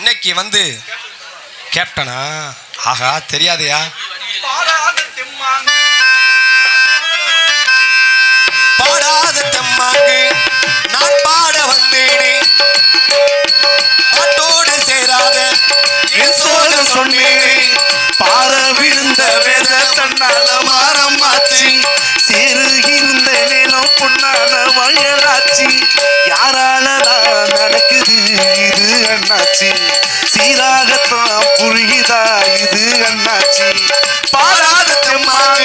இன்னைக்கு வந்து கேப்டனா? ஆஹா தெரியாதையா? பாடாத தெம்மாங்கு நான் பாட வந்தேனே. பாட்டோடு சேராத என் சோழ சொன்னேனே. பார விழுந்த வேத தன்னால மாறமாச்சு. சேரு இருந்த நிலம் பொன்னான வயலாச்சு. யாரால தான் நடக்குது இது அண்ணாச்சி? சீராகத்தான் புரியுதா இது அண்ணாச்சி? பாராத தெம்மாங்க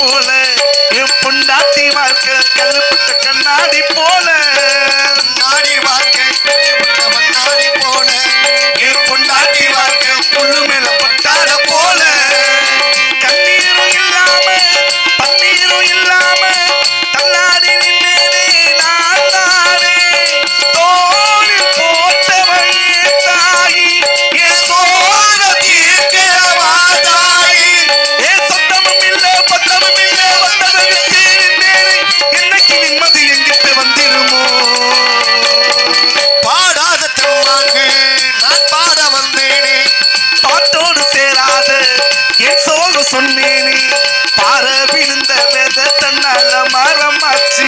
போல. என் பொண்டாட்டி வாழ்க்கை கல்லுப்பட்ட கண்ணாடி போல.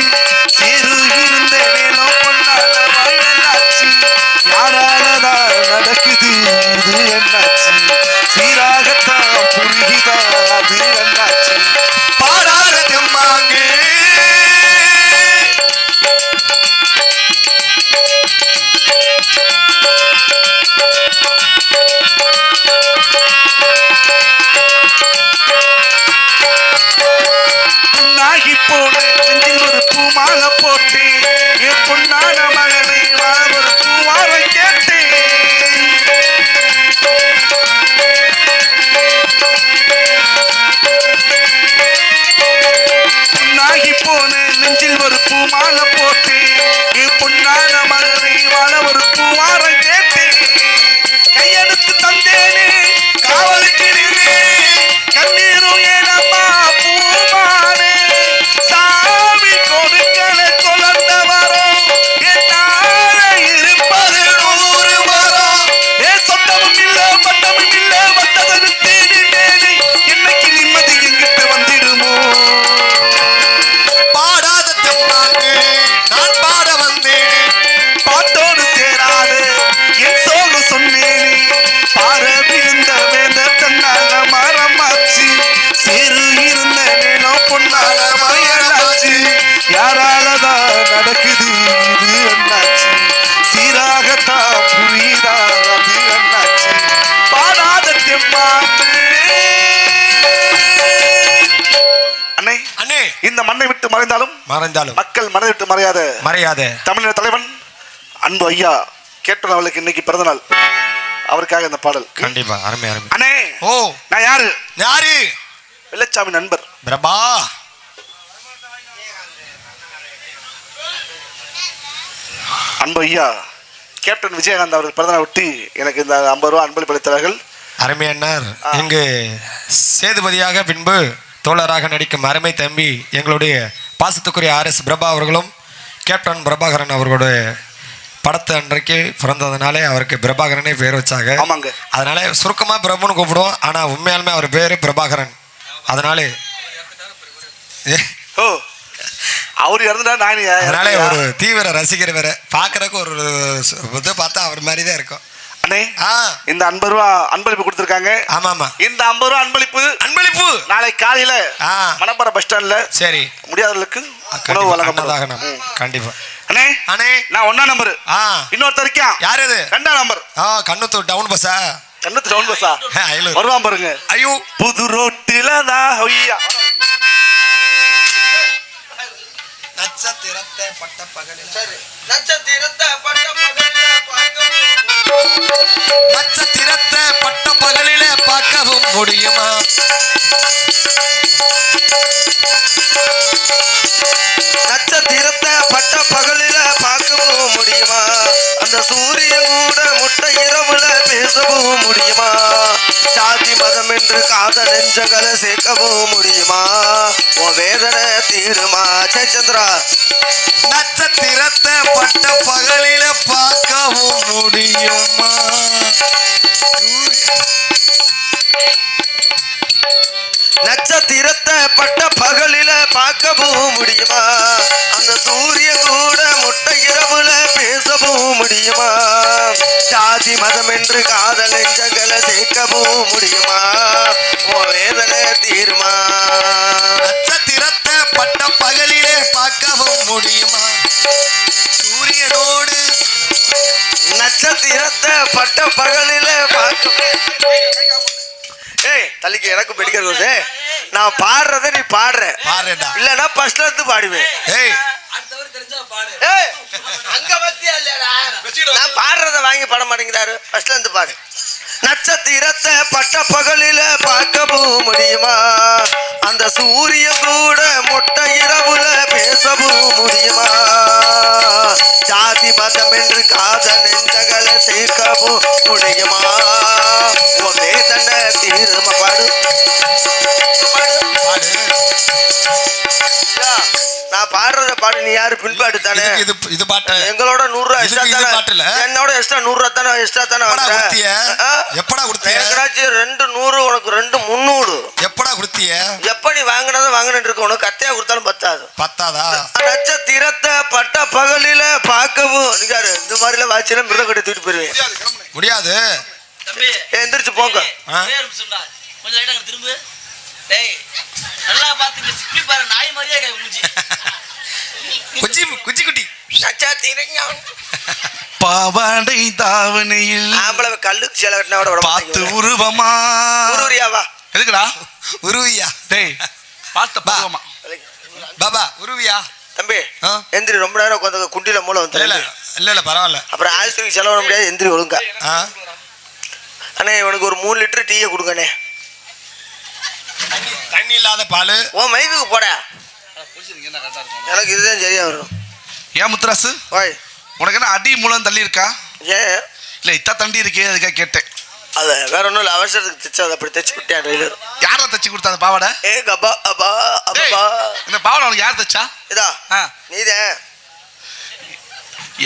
see. ஒரு மறைந்தாலும். மக்கள் மனதை விட்டு மறையாத மறையாத. தமிழக தலைவன் அன்பு ஐயா கேட்டோம் அவளுக்கு இன்னைக்கு பிறந்த நாள். அவருக்காக இந்த பாடல். கண்டிப்பா அருமை அருமை. அண்ணே ஓ. நான் யாரு? யாரு? வெள்ளச்சாமி நண்பர். பிரபா. அன்பு ஐயா கேப்டன் விஜயகாந்த் அவர்கள் பிறந்த நாள் ஒட்டி எனக்கு இந்த ஐம்பது ரூபா அன்பளிப்பு அளித்தார்கள். அருமையண்ணர் இங்கு சேதுபதியாக பின்பு தோழராக நடிக்கும் அருமை தம்பி எங்களுடைய பாசத்துக்குரிய ஆர் எஸ் பிரபா அவர்களும் கேப்டன் பிரபாகரன் அவர்களுடைய படத்தை அன்றைக்கு பிறந்ததுனாலே அவருக்கு பிரபாகரனே பேர் வச்சாங்க. ஆமாங்க. அதனால சுருக்கமா பிரபுன்னு கூப்பிடுவோம். ஆனா உண்மையாலுமே அவர் பேரு பிரபாகரன். அதனாலே ஓ அவர் இறந்துட்டா நான் அதனால? ஒரு தீவிர ரசிகர் வேற. பாக்குறதுக்கு ஒரு இது பார்த்தா அவர் மாதிரி தான் இருக்கும். அண்ணே ஆ. இந்த ஐம்பது ரூபா அன்பளிப்பு கொடுத்துருக்காங்க. ஆமா ஆமா இந்த ஐம்பது ரூபா அன்பளிப்பு அன்பளிப்பு. நாளை காலையில ஆ. மணப்பாறை பஸ் ஸ்டாண்ட்ல சரி. முடியாதவர்களுக்கு உணவு வழங்கப்படும். கண்டிப்பா. அண்ணே அண்ணே. நான் ஒன்னா நம்பர் ஆ. இன்னொருத்தர் இருக்கான் யார் இது? ரெண்டாம் நம்பர் ஆ கண்ணுத்தூர் டவுன் பஸ்ஸா கண்ணத்து டவுன் பஸ்ஸா வருவான் பாருங்க. ஐயோ. புது ரோட்டில தான் ஹொய்யா. நட்சத்திரத்தை பட்ட பகலில். நட்சத்திரத்தை பட்ட பகல்ல. நட்சத்திரத்தை பட்ட பகலில பார்க்கவும் முடியுமா? நட்சத்திரத்தை பட்ட பகலில பார்க்கவும் முடியுமா? அந்த சூரியன் கூட முட்டை இரவுல பேசவும் முடியுமா? ஜாதி மதம் என்று காத நெஞ்சங்களை சேர்க்கவும் முடியுமா? உன் வேதனை தீருமா ஜெயச்சந்திரா? நட்சத்திரத்தை பகலில பார்க்கவும் முடியுமா? நட்சத்திரத்தை பட்ட பகலில பார்க்கவும் முடியுமா? அந்த சூரிய கூட முட்டை இரவுல பேசவும் முடியுமா? ஜாதி மதம் என்று காதல் எஞ்சங்களை சேர்க்கவும் முடியுமா? உன் வேதனை தீருமா? நட்சத்திரத்தை பட்ட பகலிலே பார்க்கவும் முடியுமா? பட்ட பகலில ஏய் தள்ளிக்கு எனக்கு பிடிக்கிறது நான் பாடுறத நீ பாடுற. பாருடா இல்லைன்னா ஃபர்ஸ்ட்ல இருந்து பாடுவேன். ஏய். ஏய், அங்க பத்தியா இல்லையாடா? நான் பாடுறத வாங்கி பாட மாட்டேங்கிறாரு. ஃபர்ஸ்ட்ல இருந்து பாடு. நட்சத்திரத்தை பட்ட பகலில பார்க்கவும் முடியுமா? அந்த சூரியன் கூட முட்டை இரவுல பேசவும் முடியுமா? ஜாதி மதம் என்று காத உன் வேதனை தீருமா பாடு பாடு பாடு. ஐயா, நான் பாடுறத பாடு. நீ யாரு? பின்பாடு தானே. இது இது பாட்டு. எங்களோட நூறு ரூபா எக்ஸ்ட்ரா தானே. என்னோட எக்ஸ்ட்ரா நூறு ரூபா தானே எக்ஸ்ட்ரா தானே? கொடுத்திய? எப்படா கொடுத்திய? ரெண்டு நூறு உனக்கு ரெண்டு முந்நூறு. எப்படா கொடுத்திய? எப்ப நீ வாங்கினதை வாங்கினு இருக்க உனக்கு கத்தையா கொடுத்தாலும் பத்தாது. பத்தாதா? நட்சத்திரத்தை பட்ட பகலில பார்க்கவும். நீங்க இந்த மாதிரிலாம் வாட்சில மிருதம் கட்டி தூக்கிட்டு போயிருவேன். முடியாது. எந்திரிச்சு போங்க. கொஞ்சம் திரும்பு. டேய் நல்லா பாத்துங்க சிப்பி பாரு நாய் மாதிரியே மூஞ்சி. குச்சி குச்சி குட்டி. பாவாடை தாவணையில் ஆம்பளை கல்லு சில கட்டினா பார்த்து. உருவமா? உருவரியாவா எதுக்குடா உருவியா? டேய். பார்த்த பா. பருவமா? பாபா உருவியா? தம்பி ஆ? எந்திரி ரொம்ப நேரம் உட்காந்து குண்டில மூளை இல்ல இல்ல வந்து இல்ல இல்ல பரவாயில்ல. அப்புறம் ஆஸ்பத்திரிக்கு செலவு பண்ண முடியாது எந்திரி ஒழுங்கா. ஆ? அண்ணே இவனுக்கு ஒரு மூணு லிட்டர் டீயை கொடுங்கண்ணே. தண்ணி இல்லாத பால். உன் மைக்குக்கு போட. எனக்கு இதுதான் சரியா வரும். ஏன் முத்துராசு? ஓய். உனக்கு என்ன அடி மூலம் தள்ளி இருக்கா ஏன் இல்ல இத்தா தண்டி இருக்கே அதுக்காக கேட்டேன். அது வேற ஒன்றும் இல்லை அவசரத்துக்கு தைச்சு அதை அப்படி தைச்சு விட்டேன் டெய்லர் யாரா தச்சு கொடுத்தா அந்த பாவாடை? ஏ கபா அப்பா டேய், அப்பா இந்த பாவாடை உனக்கு யார் தச்சா? இதா ஆ. நீதான்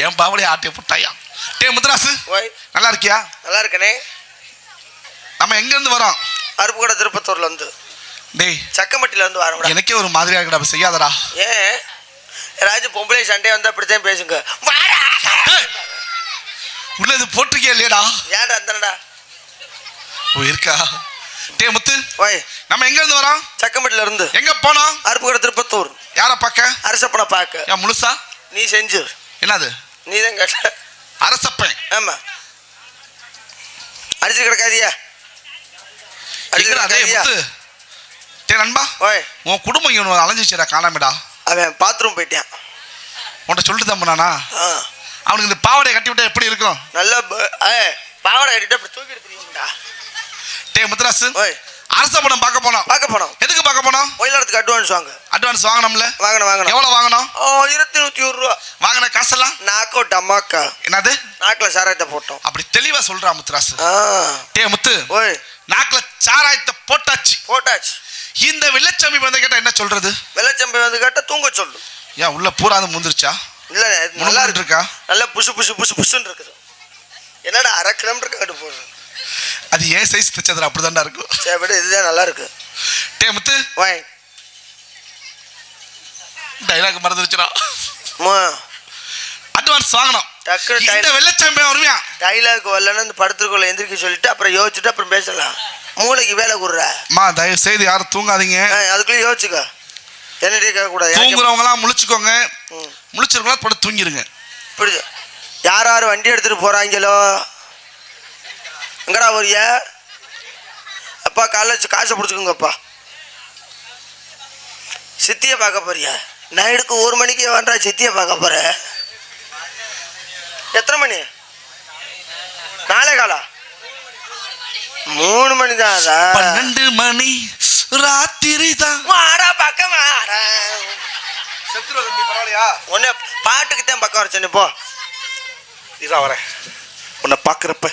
என் பாவாடை ஆட்டிய புட்டாயா? டே முத்துராசு ஓய். நல்லா இருக்கியா? நல்லா இருக்கனே. நம்ம எங்க இருந்து வரோம்? அருப்புக்கடை திருப்பத்தூர்ல இருந்து. டேய். சக்கம்பட்டில இருந்து வரோம்டா எனக்கே ஒரு மாதிரியா இருக்கடா அப்ப செய்யாதடா. ஏன் ஏதாச்சும் பொம்பளை சண்டே வந்தா அப்படித்தான் பேசுங்க. வாடா. உள்ள இது போட்டிருக்கியா இல்லையடா? ஏன்டா அந்தனடா? ஓ இருக்கா? டே முத்து. ஓய் நம்ம எங்க இருந்து வரோம்? சக்கம்பட்டில இருந்து எங்க போனோம்? அருப்புக்கடை திருப்பத்தூர். யார பார்க்க? அரசப்பனை பார்க்க. ஏன் முழுசா? நீ செஞ்சு. என்னது? நீ தான் கேட்ட. அரசப்பேன். ஆமா. அடிச்சு கிடக்காதியா? டே நண்பா. ஓய் உன் குடும்பம் இவனு அலைஞ்சிச்சுடா காணாமடா. அவன் பாத்ரூம் போயிட்டான். உன்கிட்ட சொல்லிட்டு தான் ஆ. அவனுக்கு இந்த பாவாடையை கட்டி விட்டா எப்படி இருக்கும்? நல்லா பாவாடை கட்டிட்டு அப்படி தூக்கி எடுத்துருக்கீங்கடா டே முத்துராசு. ஓய். அரச படம் பார்க்க போனோம். பார்க்க போனோம். எதுக்கு பார்க்க போனோம்? ஒயிலாடத்துக்கு அட்வான்ஸ் வாங்க. அட்வான்ஸ் வாங்கணும்ல. வாங்கணும் வாங்கணும். எவ்வளவு வாங்கணும்? ஆயிரத்தி நூற்றி ஒரு ரூபா வாங்கின காசெல்லாம்? நாக்கோ டமாக்கா என்னது? நாக்கில் சாராயத்தை போட்டோம். அப்படி தெளிவா சொல்றா முத்துராசு. டே முத்து. ஓய். நாக்குல சாராயத்தை போட்டாச்சு. போட்டாச்சு. இந்த வெள்ளச்சாமி வந்து கேட்டா என்ன சொல்றது? வெள்ளச்சம்பி வந்து கேட்டால் தூங்க சொல்லு. ஏன் உள்ள பூரா அது முந்திருச்சா? இல்லை நல்லா இருக்கு. நல்லா புசு புசு புசு புசுன்னு இருக்குது. என்னடா அரை கிலோமீட்டர் கட்டு போடுறது? அது ஏன் சைஸ் தைச்சதுல அப்படிதான்டா இருக்கும் சரி விட இதுதான் நல்லா இருக்கு. டே முத்து. வாய். டைலாக் மறந்துருச்சுடா. அட்வான்ஸ் வாங்கணும். இந்த டைலாக் வெள்ளச்சாமி வருவியா டைலாக் வரலன்னு இந்த படத்துக்குள்ள எந்திரிக்க சொல்லிட்டு அப்புறம் யோசிச்சுட்டு அப்புறம் பேசலாம். மூளைக்கு வேலை கொடுற. அம்மா தயவு செய்து யாரும் தூங்காதீங்க. அதுக்குள்ளே யோசிச்சுக்க. என்னடி கேட்கக்கூடாது? எனக்கு தூங்குறவங்க எல்லாம் முழிச்சுக்கோங்க. முழிச்சிருக்கலாம் படுத்து தூங்கிருங்க. இப்படி யார் யார் வண்டி எடுத்துட்டு போறாங்களோ எங்கடா வரிய அப்பா காலைல வச்சு காசை பிடிச்சிக்கோங்கப்பா. சித்தியை பார்க்க போறியா? நைட்டுக்கு ஒரு மணிக்கு வேண்டா சித்தியை பார்க்க போற. எத்தனை மணி? நாளை காலா? மூணு மணி தான் பன்னெண்டு மணி ராத்திரி தான் வாடா பக்கம் வாடா. ஒன்னே பாட்டுக்கு தான் பக்கம் வர சொன்னே போ. இதா வரேன். உன்னை பார்க்குறப்ப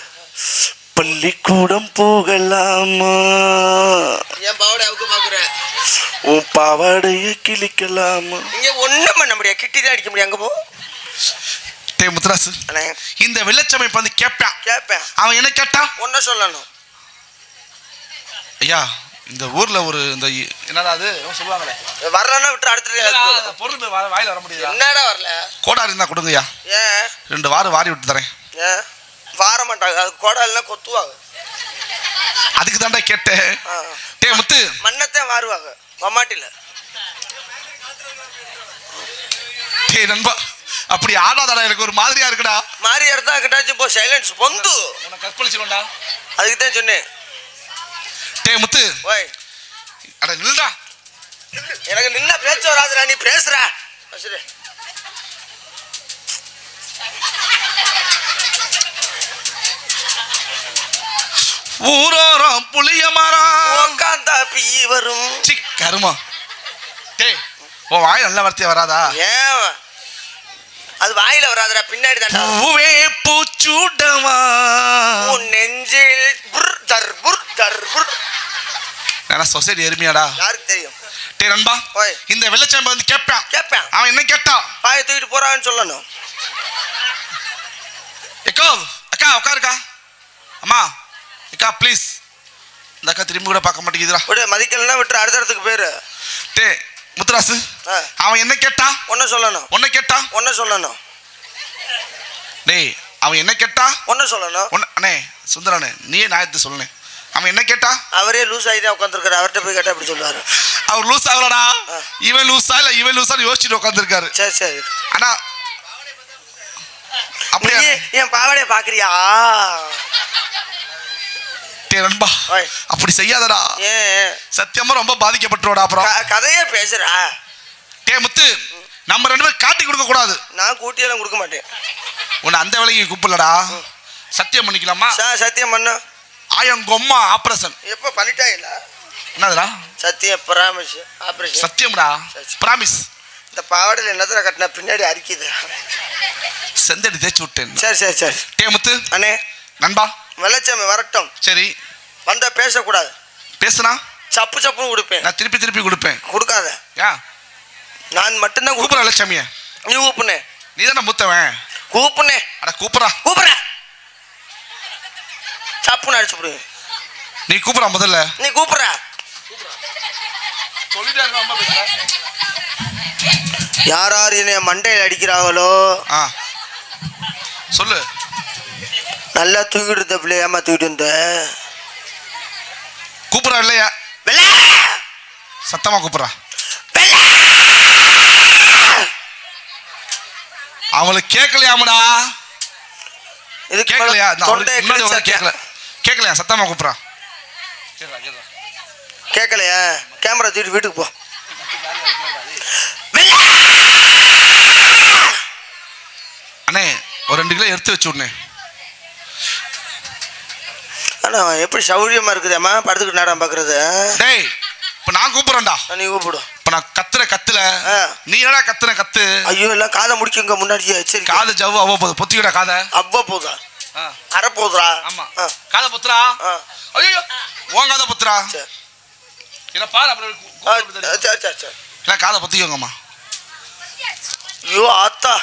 பள்ளிக்கூடம் போகலாமா? என் பாவடை அவுக்க பாக்குற உன் பாவாடைய கிழிக்கலாமா? இங்க ஒண்ணும் பண்ண முடியாது. கிட்டி தான் அடிக்க முடியும். அங்க போ. டே முத்துராசு. அண்ணே. இந்த வெள்ளச்சமைப்பு வந்து கேட்பான் கேட்பேன் அவன் என்ன கேட்டான் ஒன்ன சொல்லணும். ஐயா இந்த ஊர்ல ஒரு இந்த என்னடா அது? சொல்லுவாங்களே. வர்றேன்னா விட்டு அடுத்த பொருள் போய் வா- வாயில வர முடியுதா? என்னடா வரல? கோடாரி இருந்தா கொடுங்கய்யா. ஏன்? ரெண்டு வாரம் வாரி விட்டு தரேன். ஏன்? வார மாட்டாங்க. அது கோடாலாம் கொத்துவாங்க. அதுக்கு தாண்டா கேட்டேன். டே முத்து. மண்ணத்தான் வாருவாங்க. மம்மாட்டில. டே நண்பா அப்படி ஆடாதடா எனக்கு ஒரு மாதிரியா இருக்குடா. மாறி இடத்தா கிட்டாச்சும் போ சைலன்ஸ் பொந்து உன்னை கற்பழிச்சுக்கோண்டா அதுக்கு தான் சொன்னேன். டே முத்து. ஓய். அட நில்டா எனக்கு நின்ன பேச்சு வராதுடா நீ பேசுற. பேசுற ஊரோரம் புளிய மரம். உக்காந்தா பிய்யி வரும். சி கருமா. டே உன் வாய் நல்ல வார்த்தையா வராதா? ஏன்? அது வாயில வராதுடா பின்னாடி தாண்டா பூவே பூச்சூடவா உன் நெஞ்சில் புர் தர் புர். தர் புர் நான் சொசைட்டி எருமையாடா. யாருக்கு தெரியும்? டே நண்பா ஓய். இந்த வெள்ளச்சாம்பை வந்து கேட்பான். கேட்பேன். அவன் என்ன கேட்டான் பாய தூக்கிட்டு போறான்னு சொல்லணும். எக்கோ அக்கா உட்காருக்கா. அக்கா ப்ளீஸ் இந்த அக்கா திரும்பி கூட பார்க்க மாட்டேங்குதுடா. விடு மதிக்கலன்னா விட்டு அடுத்த இடத்துக்கு போயிரு. டே முத்துராசு. அவன் என்ன கேட்டான் ஒன்ன சொல்லணும். உன்னை கேட்டான் ஒன்ன சொல்லணும். டேய் அவன் என்ன கேட்டான் ஒன்ன சொல்லணும். உன்ன அண்ணே சுந்தரனே நீயே நியாயத்தை சொல்லுனே அவன் என்ன கேட்டான் அவரே லூஸ் ஆகி தான் உட்காந்துருக்காரு அவர்கிட்ட போய் கேட்டா அப்படி சொல்லுவாரு? அவர் லூஸ் ஆகலடா. இவன் லூஸா இல்ல இவன் லூஸா யோசிச்சுட்டு உட்காந்துருக்காரு சரி சரி. ஆனா அப்படியா? என் பாவாடைய பாக்குறியா? டேய் நண்பா. அப்படி செய்யாதடா. சத்தியமா ரொம்ப பாதிக்கப்பட்டுருவாடா அப்புறம். கதையே பேசுறா. டே முத்து நம்ம ரெண்டு பேரும் காட்டி கொடுக்க கூடாது. நான் கூட்டியெல்லாம் கொடுக்க மாட்டேன். உன்னை அந்த வேலைக்கு கூப்பிடலடா. சத்தியம் பண்ணிக்கலாமா? ச- சத்தியம் பண்ண. ஆயங்கொம்மா ஆபரேஷன். எப்போ பண்ணிட்டாயில்ல என்னதுடா? சத்தியம் பராமரிச்சு ஆபரேஷன். சத்தியம்டா. சரி. பிராமிஸ் இந்த பாவாடையில் என்னத்துல கட்டின பின்னாடி அரிக்குது. செந்தடி தேய்ச்சி விட்டேன். சரி சரி சரி. டே முத்து. அண்ணே. நண்பா. வெள்ளச்சாமி வரட்டும். சரி. வந்தா பேசக்கூடாது. பேசுனா? சப்பு சப்புன்னு கொடுப்பேன் நான் திருப்பி திருப்பி கொடுப்பேன். கொடுக்காத. ஏன் நான் மட்டும்தான் கூப்பிட கூப்பிடுறேன் லட்சுமிய நீ கூப்பிடுனே நீ தானே மூத்தவன். கூப்பிடுனே அட கூப்பிடா கூப்பிடுற. சப்புன்னு அடிச்சு விடு நீ கூப்பிடா முதல்ல. நீ கூப்பிடுற. யார் யார் என்னைய மண்டையில் அடிக்கிறாங்களோ ஆ. சொல்லு. நல்லா தூக்கிட்டு இருந்த ஏமா தூக்கிட்டு இருந்த கூப்பிடா இல்லையா? வெள்ளை! சத்தமா கூப்பிடா வெள்ளை! அவங்களுக்கு கேட்கலையாமடா? மேல கேட்கலையா? கேட்கல. கேட்கலையா? சத்தமா கூப்பிடா கேட்கலையா? கேமரா தூக்கிட்டு வீட்டுக்கு போ! அண்ணே ஒரு ரெண்டு கிலோ எடுத்து வச்சு விடனே ஆனா எப்படி சௌரியமா இருக்குதேம்மா? படுத்துக்கிட்டு நேரம் பார்க்கறது டேய் இப்போ நான் கூப்பிட்றேன்டா. நீ கூப்பிடு. இப்போ நான் கத்துற கத்துல. நீ என்னடா கத்துற கத்து? ஐயோ எல்லாம் காதை முடிக்குங்க முன்னாடியே சரி காது ஜவ்வு அவ்வளோ போகுது பொத்திக்கிட காதை. அவ்வா போதா அரை போதுரா ஆமா. காதை பொத்துறா? ஆ, ஐயோ உன் காதை சரி. இல்லை பாரு அப்புறம் காதை பொத்திக்கோங்கம்மா. ஐயோ ஆத்தா.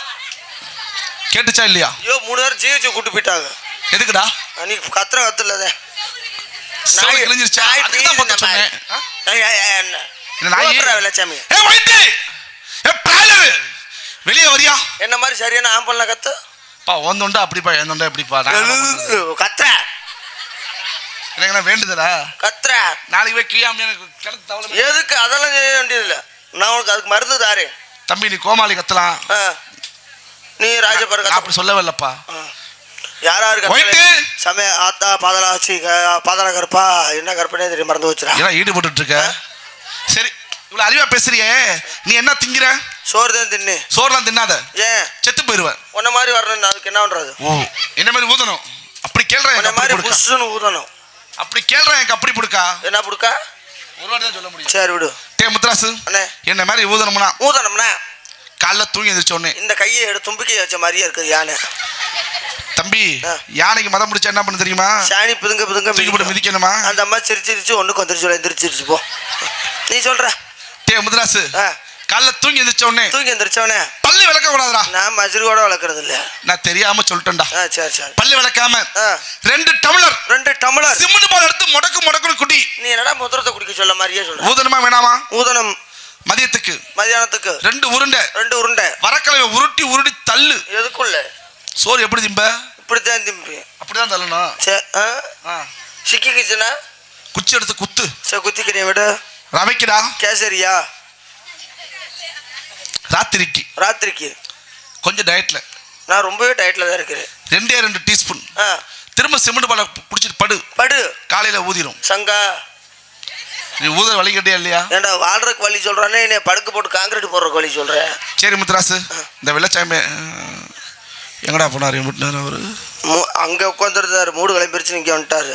கேட்டுச்சா இல்லையா? ஐயோ மூணு பேரும் ஜிஹெச் கூட்டு போயிட்டாங்க. எதுக்குடா? நீ கத்துற கத்துலதே. செவல் கிழிஞ்சிருச்சா? அதுக்கு தான் பொத்த சொன்னேன். நாய்? வெள்ளச்சாமி ஏ வைத்தி ஏ பிராலு வெளியே வரியா? என்ன மாதிரி சரியான ஆம்பளை கத்து? பா ஒந்தொண்டா அப்படிப்பா எந்தொண்டா எப்படிப்பா? நான் என்ன பண்றது? கத்துற. எனக்கு வேண்டுதலா கத்துற. நாளைக்கு போய் கிளியாம எனக்கு கிடத்து தவளை எதுக்கு? அதெல்லாம் செய்ய வேண்டியதில்லை. நான் உனக்கு அதுக்கு மருந்து தாரே தம்பி நீ கோமாளி கத்தலாம். நீ ராஜபர் அப்படி சொல்லவே இல்லப்பா. யாரா. இருக்கு சமய ஆத்தா பாதலாச்சி பாதல கருப்பா என்ன கருப்பனே தெரியும் மறந்து வச்சுரா ஏன்னா ஈடுபட்டு இருக்க? சரி இவ்வளவு அறிவா பேசுறியே. நீ என்ன திங்கிற? சோறு தான் தின்னு. சோறுலாம் தின்னாத? ஏன்? செத்து போயிருவேன். உன்ன மாதிரி வரணும் அதுக்கு என்ன பண்றது? ஓ என்ன மாதிரி ஊதணும்? அப்படி கேள்றேன் அப்படி மாதிரி புஷ்ஷுன்னு ஊதணும். அப்படி கேள்றேன் எனக்கு அப்படி புடுக்கா என்ன புடுக்கா ஒரு வாட்டி தான் சொல்ல முடியும். சரி விடு. டே முத்ராசு அண்ணே. என்ன மாதிரி ஊதணும்னா? ஊதணும்னா? காலைல தூங்கி எந்திரிச்ச உடனே. இந்த கையை எடுத்து தும்பிக்கையை வச்ச மாதிரியே இருக்குது யானை. தம்பி. யானைக்கு மதம் முடிச்சா என்ன பண்ணு தெரியுமா? சாணி பிதுங்க பிதுங்க மிதிக்கும். மிதிக்கணுமா. அந்த அம்மா சிரிச்சிருச்சு ஒண்ணுக்கு வந்துருச்சு எந்திரிச்சிருச்சு போ. நீ சொல்ற. டே முதுராசு காலைல தூங்கி எந்திரிச்ச உடனே தூங்கி எந்திரிச்சவனே பல்லு விளக்க கூடாதுடா. நான் மஜ்ரு வளர்க்கறது இல்ல நான் தெரியாம சொல்லிட்டேன்டா. சரி சரி. பல்லு விளக்காம ரெண்டு டம்ளர் ரெண்டு டம்ளர். சிமெண்ட் பால் எடுத்து முடக்கு முடக்குன்னு குடி. நீ என்னடா முத்திரத்தை குடிக்க சொல்ல மாதிரியே சொல்ற? ஊதணுமா வேணாமா? ஊதனம் மதியத்துக்கு. மதியானத்துக்கு. ரெண்டு உருண்டை. ரெண்டு உருண்டை. வரக்கலையை உருட்டி உருட்டி தள்ளு. எதுக்குள்ள? சோறு எப்படி திம்ப? இப்படித்தான் திம்பி அப்படிதான் தள்ளணும் சரி ஆ. சிக்கிக்கிச்சுன்னா? குச்சி எடுத்து குத்து. சரி குத்திக்கிறேன் விடு. ரவைக்குடா? கேசரியா? ராத்திரிக்கு. ராத்திரிக்கு. கொஞ்சம் டயட்ல நான் ரொம்பவே டயட்ல தான் இருக்கிறேன். ரெண்டே ரெண்டு டீஸ்பூன் ஆ. திரும்ப சிமெண்ட் பாலை குடிச்சிட்டு படு. படு. காலையில ஊதிரும். சங்கா. நீ ஊத வழிகட்டியா இல்லையா? ஏன்டா வாழ்றதுக்கு வழி சொல்றானே என்னை படுக்க போட்டு காங்கிரீட் போடுறதுக்கு வழி சொல்றேன் சரி முத்துராசு. இந்த வெள்ளச்சாமி எங்கடா போனாரு முட்டினார் அவரு? அங்க உட்காந்துருந்தாரு மூடு கிளம்பிருச்சு இங்க வந்துட்டாரு.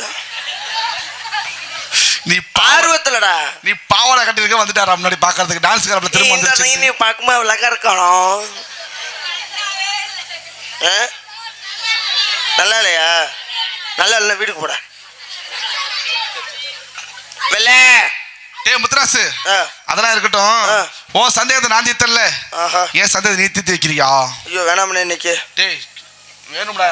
நீ பார் ஆர்வத்துலடா. நீ பாவாடை கட்டிருக்க வந்துட்டாரா முன்னாடி பாக்குறதுக்கு டான்ஸ் கிளப்ல திரும்ப இந்த நீ வந்துருச்சு பார்க்கும்போது அழகா இருக்கணும்? நல்லா இல்லையா? நல்லா இல்லை வீட்டுக்கு போட. வெள்ள. டேய் முத்துராசு. ஆ, அதெல்லாம் இருக்கட்டும். ஓ சந்தேகத்தை நான் தீர்த்தல்ல ஆஹா. ஏன் சந்தேகத்தை நீ தீர்த்து வைக்கிறியா? ஐயோ வேணாமண்ணே இன்னைக்கு. டேய் வேணும்டா.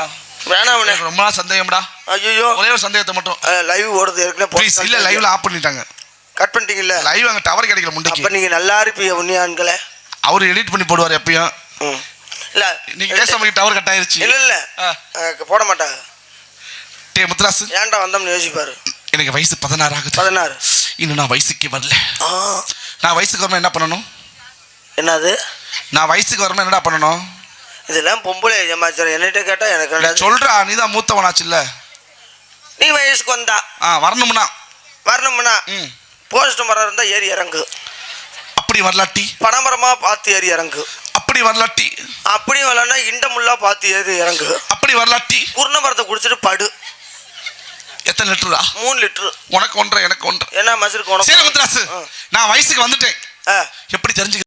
எனக்கு ரொம்ப நாள் சந்தேகம்டா. ஐயோ ஒரே ஒரு சந்தேகத்தை மட்டும். லைவ் ஓடுது ஏற்கனவே இல்ல லைவ்ல ஆஃப் பண்ணிட்டாங்க. கட் பண்ணிட்டீங்கல்ல? லைவ் அங்க டவர் கிடைக்கல அப்ப முண்டைக்கு நீங்க நல்லா இருப்பீங்க உண்மையான்களே அவர் எடிட் பண்ணி போடுவார் எப்பயும். இல்ல நீங்க பேசாம டவர் கட் ஆயிருச்சு. இல்ல இல்ல. போட மாட்டாங்க. டேய் முத்துராசு. ஏன்டா வந்தோம்னு யோசிப்பாரு? எனக்கு வயசு பதினாறு ஆகுது. பதினாறு. இன்னும் நான் வயசுக்கு வரல. நான் வயசுக்கு வரணும் என்ன பண்ணணும்? என்னது? நான் வயசுக்கு வரணும் என்னடா பண்ணணும்? இதெல்லாம் பொம்பளை ஏமாச்சார் என்னகிட்ட கேட்டா எனக்கு சொல்றா நீ தான் மூத்தவனாச்சுல்ல. நீ வயசுக்கு வந்தா. ஆ வரணும்னா. வரணும்னா ம். போஸ்ட் மரம் இருந்தா ஏறி இறங்கு. அப்படி வரலாட்டி. பனைமரமா பார்த்து ஏறி இறங்கு. அப்படி வரலாட்டி. அப்படியும் வரலன்னா இண்டமுள்ளா பார்த்து ஏறி இறங்கு. அப்படி வரலாட்டி. குருண மரத்தை குடிச்சிட்டு படு. எத்தனை லிட்டரா மூணு லிட்டரு உனக்கு ஒன்றரை எனக்கு ஒன்றரை. என்ன மசருக்கு சரி உனக்கு முத்துராசு ஆ. நான் வயசுக்கு வந்துட்டேன். எப்படி தெரிஞ்சுக்கிறது